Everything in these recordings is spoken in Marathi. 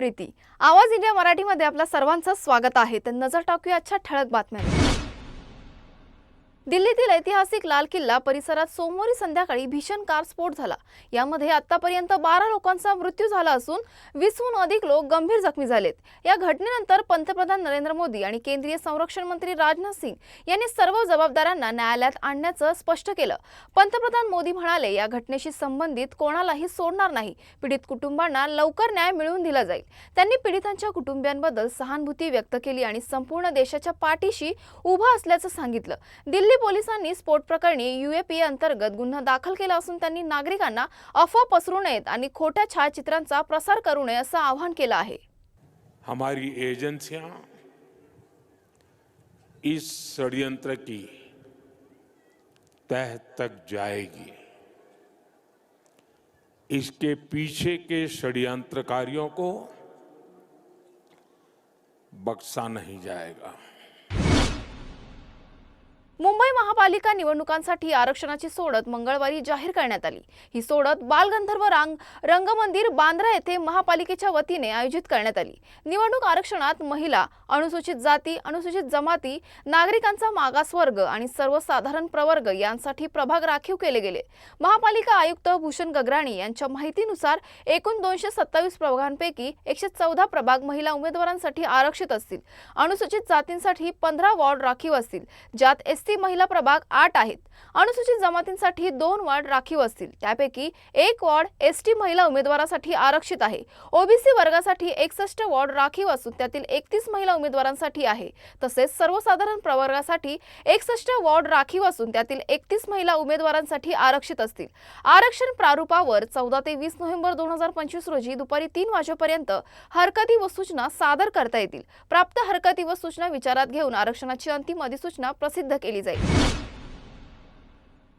प्रीती. आवाज इंडिया मराठीमध्ये आपल्या सर्वांचं स्वागत आहे. तर नजर टाकूया आजच्या ठळक बातम्या दिल्लीतील ऐतिहासिक लाल किल्ला परिसरात सोमवारी संध्याकाळी भीषण कार स्फोट झाला. यामध्ये आतापर्यंत बारा लोकांचा मृत्यू झाला असून वीसहून अधिक लोक गंभीर जखमी झालेत. या घटनेनंतर पंतप्रधान नरेंद्र मोदी आणि केंद्रीय संरक्षण मंत्री राजनाथ सिंग यांनी सर्व जबाबदारांना न्यायालयात आणण्याचं स्पष्ट केलं. पंतप्रधान मोदी म्हणाले या घटनेशी संबंधित कोणालाही सोडणार नाही. पीडित कुटुंबांना लवकर न्याय मिळवून दिला जाईल. त्यांनी पीडितांच्या कुटुंबियांबद्दल सहानुभूती व्यक्त केली आणि संपूर्ण देशाच्या पाठीशी उभा असल्याचं सांगितलं. दिल्ली पोलिसांनी स्फोट प्रकरणी युएपीए अंतर्गत गुन्हा दाखल केला असून त्यांनी नागरिकांना अफवा पसरू नयेत आणि खोट्या छायाचित्रांचा प्रसार करू नये असं आवाहन केलं आहे. हमारी एजेंसियां इस षड्यंत्र की तह तक जाएगी। इसके पीछे के षड्यंत्रकारियों को बक्सा नहीं जाएगा। मुंबई महापालिका निवडणुकांसाठी आरक्षणाची सोडत मंगळवारी जाहीर करण्यात आली. ही सोडत बालगंधर्व रांग रंगमंदिर बांद्रा येथे महापालिकेच्या वतीने आयोजित करण्यात आली. निवडणूक आरक्षणात महिला अनुसूचित जाती अनुसूचित जमाती नागरिकांचा मागासवर्ग आणि सर्वसाधारण प्रवर्ग यांसाठी प्रभाग राखीव केले गेले. महापालिका आयुक्त भूषण गगराणी यांच्या माहितीनुसार एकूण दोनशे सत्तावीस प्रभागांपैकी एकशे चौदा प्रभाग महिला उमेदवारांसाठी आरक्षित असतील. अनुसूचित जातींसाठी पंधरा वॉर्ड राखीव असतील ज्यात एस महिला प्रभाग आठ आहेत. अनुसूचित जमातींसाठी दोन वार्ड राखीव असतील. त्यापैकी एक वार्ड एस टी महिला उमेदवारासाठी आरक्षित आहे. ओबीसी वर्गासाठी एकसष्ट वॉर्ड राखीव असून त्यातील एकतीस महिला उमेदवारांसाठी आहे. तसेच सर्वसाधारण प्रवर्गासाठी एकसष्ट वॉर्ड राखीव असून त्यातील एकतीस महिला उमेदवारांसाठी आरक्षित असतील. आरक्षण प्रारूपावर चौदा ते वीस नोव्हेंबर दोन हजार पंचवीस रोजी दुपारी तीन वाजेपर्यंत हरकती व सूचना सादर करता येतील. प्राप्त हरकती व सूचना विचारात घेऊन आरक्षणाची अंतिम अधिसूचना प्रसिद्ध केली जाईल.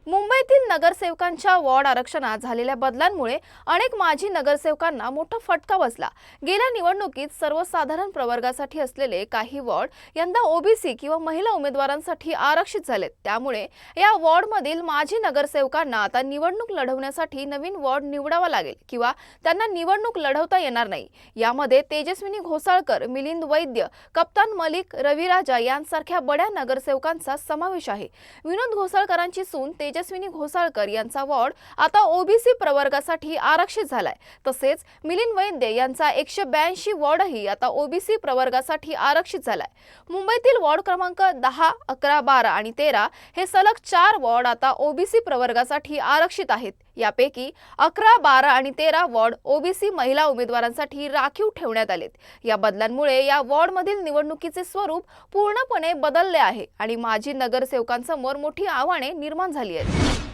मुंबईतील नगरसेवकांच्या वॉर्ड आरक्षणात झालेल्या बदलांमुळे अनेक माजी नगरसेवकांना मोठा फटका बसला. गेल्या निवडणुकीत सर्वसाधारण प्रवर्गासाठी असलेले काही वॉर्ड यंदा ओबीसी किंवा महिला उमेदवारांसाठी आरक्षित झालेत. त्यामुळे या वॉर्डमधील माजी नगरसेवकांना आता निवडणूक लढवण्यासाठी नवीन वॉर्ड निवडावा लागेल किंवा त्यांना निवडणूक लढवता येणार नाही. यामध्ये तेजस्विनी घोसाळकर मिलिंद वैद्य कप्तान मलिक रविराजा यांसारख्या बड्या नगरसेवकांचा समावेश आहे. विनोद घोसाळकरांची सून तेजस्विनी घोसाळकर यांचा वॉर्ड आता ओबीसी प्रवर्गासाठी आरक्षित झालाय. तसेच मिलिंद वैद्य यांचा एकशे ब्याऐंशी वॉर्डही आता ओबीसी प्रवर्गासाठी आरक्षित झालाय. मुंबईतील वॉर्ड क्रमांक दहा अकरा बारा आणि तेरा हे सलग चार वॉर्ड आता ओबीसी प्रवर्गासाठी आरक्षित आहेत. यापैकी अकरा बारा आणि तेरा वॉर्ड ओबीसी महिला उमेदवारांसाठी राखीव ठेवण्यात आलेत. या बदलांमुळे या वॉर्डमधील निवडणुकीचे स्वरूप पूर्णपणे बदलले आहे आणि माजी नगरसेवकांसमोर मोठी आव्हाने निर्माण झाली आहेत.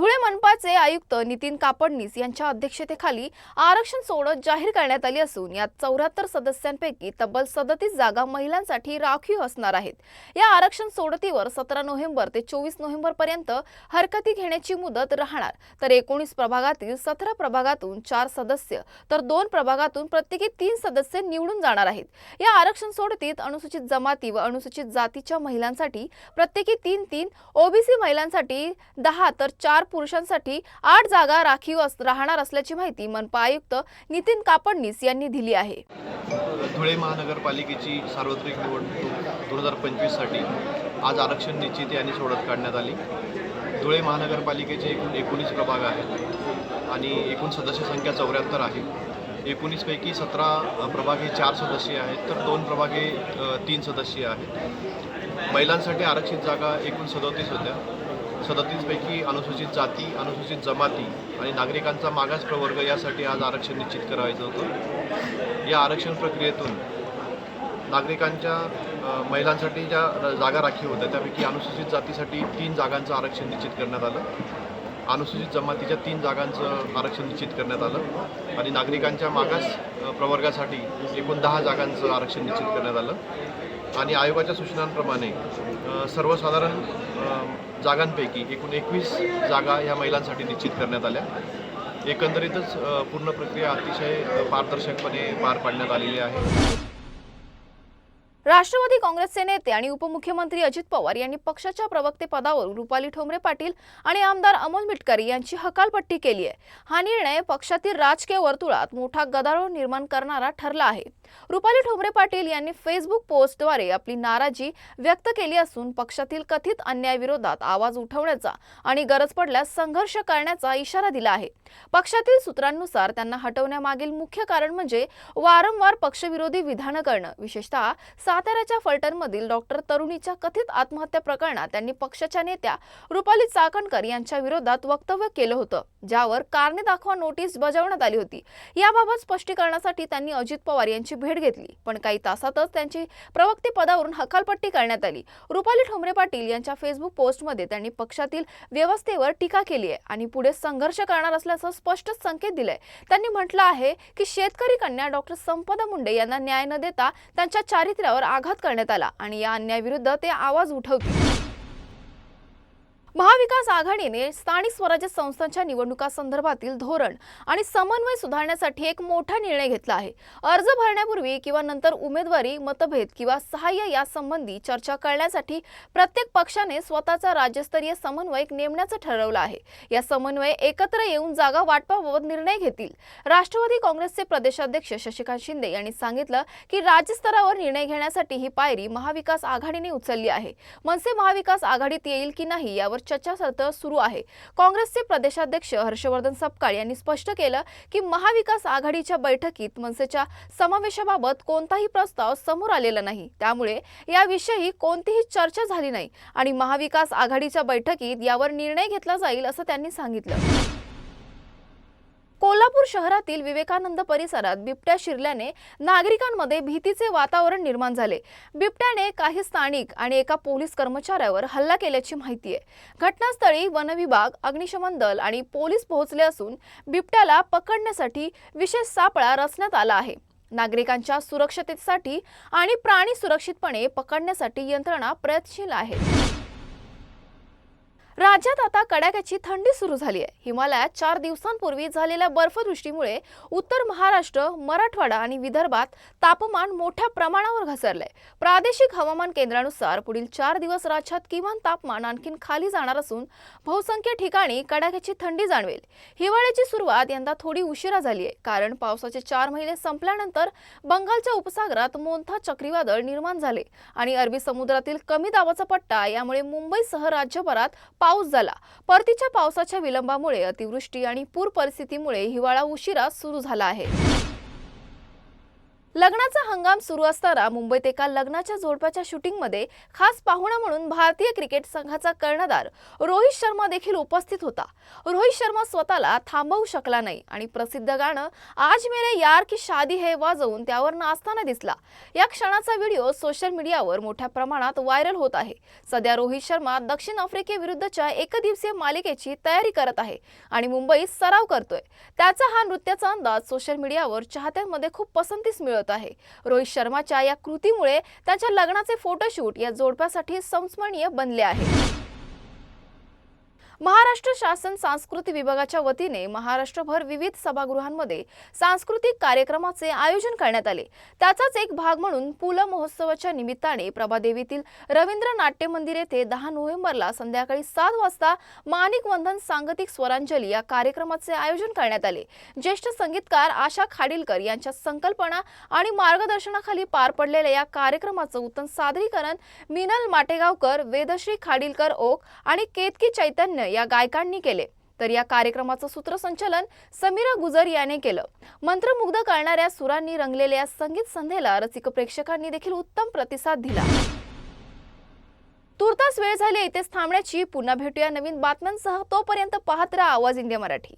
धुळे मनपाचे आयुक्त नितीन कापडनीस यांच्या अध्यक्षतेखाली आरक्षण सोडत जाहीर करण्यात आली असून यात चौऱ्याहत्तर सदस्यांपैकी तब्बल सदतीस जागा महिलांसाठी राखीव असणार आहेत. या आरक्षण सोडतीवर सतरा नोव्हेंबर ते चोवीस नोव्हेंबर पर्यंत हरकती घेण्याची मुदत राहणार. तर एकोणीस प्रभागातील सतरा प्रभागातून चार सदस्य तर दोन प्रभागातून प्रत्येकी तीन सदस्य निवडून जाणार आहेत. या आरक्षण सोडतीत अनुसूचित जमाती व अनुसूचित जातीच्या महिलांसाठी प्रत्येकी तीन तीन ओबीसी महिलांसाठी दहा तर चार पुरुषांसाठी आठ जागा राखीव अस- राहणार असल्याची माहिती मनपा आयुक्त नितीन कापडनीस यांनी दिली आहे. धुळे महानगरपालिकेची सार्वत्रिक निवडणूक दोन हजार पंचवीससाठी आज आरक्षण निश्चिती आणि सोडत काढण्यात आली. धुळे महानगरपालिकेचे एकूण एकोणीस प्रभाग आहेत आणि एकूण सदस्य संख्या चौऱ्याहत्तर आहे. एकोणीसपैकी सतरा प्रभाग हे चार सदस्य आहेत तर दोन प्रभाग हे तीन सदस्य आहेत. महिलांसाठी आरक्षित जागा एकूण सदोतीस होत्या. सदतीसपैकी अनुसूचित जाती अनुसूचित जमाती आणि नागरिकांचा मागास प्रवर्ग यासाठी आज आरक्षण निश्चित करायचं होतं. या आरक्षण प्रक्रियेतून नागरिकांच्या महिलांसाठी ज्या जागा राखीव होत्या त्यापैकी अनुसूचित जातीसाठी तीन जागांचं आरक्षण निश्चित करण्यात आलं. अनुसूचित जमातीच्या तीन जागांचं आरक्षण निश्चित करण्यात आलं आणि नागरिकांच्या मागास प्रवर्गासाठी एकूण दहा जागांचं आरक्षण निश्चित करण्यात आलं. आणि आयोगाच्या सूचनांप्रमाणे सर्वसाधारण जागांपैकी एकूण एकवीस जागा ह्या महिलांसाठी निश्चित करण्यात आल्या. एकंदरीतच पूर्ण प्रक्रिया अतिशय पारदर्शकपणे पार पाडण्यात आलेली आहे. राष्ट्रवादी काँग्रेसचे नेते आणि उपमुख्यमंत्री अजित पवार यांनी पक्षाच्या प्रवक्तेपदावरून रुपाली ठोंबरे पाटील आणि आमदार अमोल मिटकरी यांची हकालपट्टी केली आहे. हा निर्णय पक्षातील राजकीय वर्तुळात मोठा गदारोळ निर्माण करणारा ठरला आहे. रुपाली ठोंबरे पाटील यांनी फेसबुक पोस्टद्वारे आपली नाराजी व्यक्त केली असून पक्षातील कथित अन्यायाविरोधात आवाज उठवण्याचा आणि गरज पडल्यास संघर्ष करण्याचा इशारा दिला आहे. पक्षातील सूत्रांनुसार त्यांना हटवण्यामागील मुख्य कारण म्हणजे वारंवार पक्षविरोधी विधानं करणं विशेषतः साताऱ्याच्या फलटणमधील डॉक्टर तरुणीच्या कथित आत्महत्या प्रकरणात त्यांनी पक्षाच्या नेत्या रुपाली चाकणकर यांच्या विरोधात वक्तव्य केलं होतं ज्यावर कारणे दाखवा नोटीस बजावण्यात आली होती. याबाबत स्पष्टीकरणासाठी त्यांनी अजित पवार यांची भेट घेतली पण काही तासातच त्यांची प्रवक्ते पदावरून हकालपट्टी करण्यात आली. रुपाली ठोंबरे पाटील यांच्या फेसबुक पोस्टमध्ये त्यांनी पक्षातील व्यवस्थेवर टीका केली आहे आणि पुढे संघर्ष करणार असल्याचं स्पष्ट संकेत दिलंय. त्यांनी म्हटलं आहे की शेतकरी कन्या डॉक्टर संपदा मुंडे यांना न्याय न देता त्यांच्या चारित्र्यावर आघात करण्यात आला आणि या अन्यायाविरुद्ध ते आवाज उठवतील. महाविकास आघाडीने स्थानिक स्वराज्य संस्थांच्या निवडणुकांसंदर्भातील धोरण आणि समन्वय सुधारण्यासाठी एक मोठा निर्णय घेतला आहे. अर्ज भरण्यापूर्वी किंवा नंतर उमेदवारी मतभेद किंवा सहाय्य यासंबंधी चर्चा करण्यासाठी प्रत्येक पक्षाने स्वतःचा राज्यस्तरीय समन्वयक नेमण्याचं ठरवलं आहे. या समन्वय एकत्र येऊन जागा वाटपाबाबत निर्णय घेतील. राष्ट्रवादी काँग्रेसचे प्रदेशाध्यक्ष शशिकांत शिंदे यांनी सांगितलं की राज्यस्तरावर निर्णय घेण्यासाठी ही पायरी महाविकास आघाडीने उचलली आहे. मनसे महाविकास आघाडीत येईल की नाही यावर चर्चासत्र सुरू आहे. काँग्रेसचे प्रदेशाध्यक्ष हर्षवर्धन सपकाळ यांनी स्पष्ट केलं की महाविकास आघाडीच्या बैठकीत मनसेच्या समावेशाबाबत कोणताही प्रस्ताव समोर आलेला नाही. त्यामुळे याविषयी कोणतीही चर्चा झाली नाही आणि महाविकास आघाडीच्या बैठकीत यावर निर्णय घेतला जाईल असं त्यांनी सांगितलं. कोल्हापूर शहरातील विवेकानंद परिसरात बिबट्या शिरल्याने नागरिकांमध्ये भीतीचे वातावरण निर्माण झाले. बिबट्याने काही स्थानिक आणि एका पोलीस कर्मचाऱ्यावर हल्ला केल्याची माहिती आहे. घटनास्थळी वनविभाग अग्निशमन दल आणि पोलीस पोहोचले असून बिबट्याला पकडण्यासाठी विशेष सापळा रचण्यात आला आहे. नागरिकांच्या सुरक्षतेसाठी आणि प्राणी सुरक्षितपणे पकडण्यासाठी यंत्रणा प्रयत्नशील आहे. राज्यात आता कडाक्याची थंडी सुरू झाली आहे. हिमालयात चार दिवसांपूर्वी झालेल्या बर्फवृष्टीमुळे उत्तर महाराष्ट्र मराठवाडा आणि विदर्भात तापमान मोठ्या प्रमाणावर घसरलंय. प्रादेशिक हवामान केंद्रानुसार पुढील चार दिवस राज्यात किमान तापमान आणखीन खाली जाणार असून बहुसंख्य ठिकाणी कडाक्याची थंडी जाणवेल. हिवाळ्याची सुरुवात यंदा थोडी उशिरा झाली आहे कारण पावसाचे चार महिने संपल्यानंतर बंगालच्या उपसागरात मोंथा चक्रीवादळ निर्माण झाले आणि अरबी समुद्रातील कमी दाबाचा पट्टा यामुळे मुंबईसह राज्यभरात पाऊस झाला. परतीच्या पावसाच्या विलंबामुळे अतिवृष्टी आणि पूर परिस्थितीमुळे हिवाळा उशिरा सुरू झाला आहे. लग्नाचा हंगाम सुरू असताना मुंबईत एका लग्नाच्या जोडप्याच्या शूटिंगमध्ये खास पाहुणा म्हणून भारतीय क्रिकेट संघाचा कर्णधार रोहित शर्मा देखील उपस्थित होता. रोहित शर्मा स्वतःला थांबवू शकला नाही आणि प्रसिद्ध गाणं आज मेरे यार की शादी है वाजवून त्यावर नाचताना दिसला. या क्षणाचा व्हिडिओ सोशल मीडियावर मोठ्या प्रमाणात व्हायरल होत आहे. सध्या रोहित शर्मा दक्षिण आफ्रिकेविरुद्धच्या एकदिवसीय मालिकेची तयारी करत आहे आणि मुंबईत सराव करतोय. त्याचा हा नृत्याचा अंदाज सोशल मीडियावर चाहत्यांमध्ये खूप पसंतीस मिळत आहे. रोहित शर्माच्या या कृतीमुळे त्याच्या लग्नाचे फोटोशूट या जोडप्यासाठी संस्मरणीय बनले आहे. महाराष्ट्र शासन सांस्कृतिक विभागाच्या वतीने महाराष्ट्रभर विविध सभागृहांमध्ये सांस्कृतिक कार्यक्रमाचे आयोजन करण्यात आले. त्याचाच एक भाग म्हणून पुल महोत्सवाच्या निमित्ताने प्रभादेवीतील रवींद्र नाट्य मंदिर येथे दहा नोव्हेंबरला संध्याकाळी सात वाजता माणिक वंदन सांगतिक स्वरांजली या कार्यक्रमाचे आयोजन करण्यात आले. ज्येष्ठ संगीतकार आशा खाडीलकर यांच्या संकल्पना आणि मार्गदर्शनाखाली पार पडलेल्या या कार्यक्रमाचं उत्तम सादरीकरण मिनल माटेगावकर वेदश्री खाडीलकर ओक आणि केतकी चैतन्य या गायकांनी केले. तर या कार्यक्रमाचं सूत्रसंचलन समीरा गुजर याने केलं. मंत्रमुग्ध करणाऱ्या सुरांनी रंगलेल्या संगीत संध्येला रसिक प्रेक्षकांनी देखील उत्तम प्रतिसाद दिला. तुर्तास वेळ झाली इथेच थांबण्याची. पुन्हा भेटूया नवीन बातम्यांसह. तोपर्यंत पाहत राहा आवाज इंडिया मराठी.